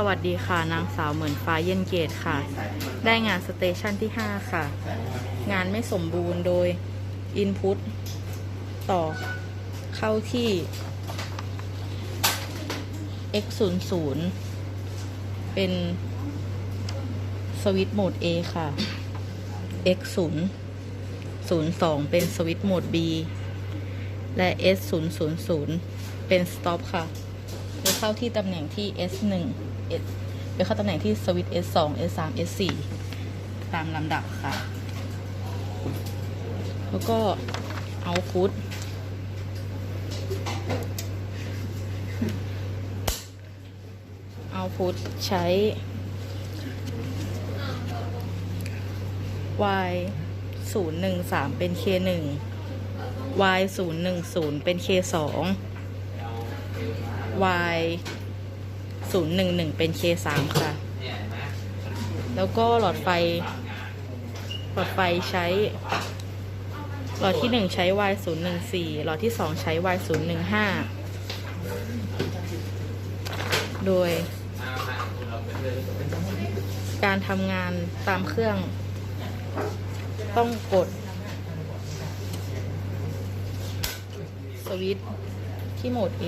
สวัสดีค่ะ นางสาวเหมือนฟ้าเย็นเกตค่ะ ได้งานสเตชันที่ 5 ค่ะ งานไม่สมบูรณ์โดย Input ต่อเข้าที่ x 0 0เป็นสวิตช์โหมด A ค่ะ x 0 0 2เป็นสวิตช์โหมด B และ S 0 0 0เป็น stop ค่ะ เข้าที่ตำแหน่งที่ S 1 S ไปเข้าตำแหน่งที่สวิตช์ S 2 S 3 S 4ตามลำดับค่ะ แล้วก็เอาฟุตเอาฟุตใช้ y 0 1 3 เป็น k 1 y 0 1 0 เป็น k 2 y 0 1 1 เป็น k 3 ค่ะ แล้วก็หลอดไฟ หลอดไฟใช้ หลอดที่ 1 ใช้ y 0 1 4 หลอดที่ 2 ใช้ y 0 1 5 โดย การทำงานตามเครื่อง ต้องกด สวิตช์ที่โหมด A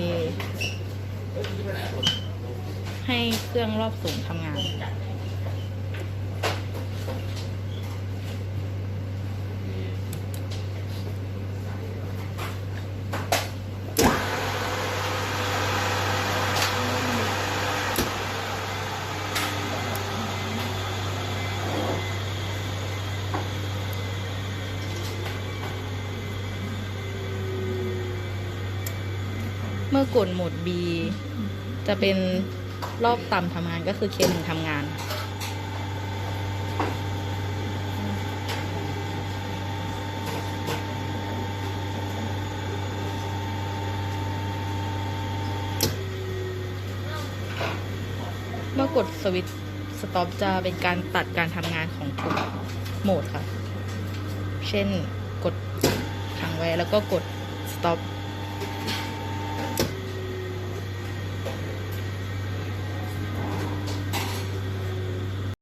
ให้เครื่องรอบสูงทำงาน เมื่อกดโหมด B จะเป็น รอบต่ำทำงานก็คือ K1 ทำงาน เมื่อกดสวิตช์สต็อปจะเป็นการตัดการทำงานของทุกโหมดค่ะ เช่นกดค้างไว้แล้วก็กด stop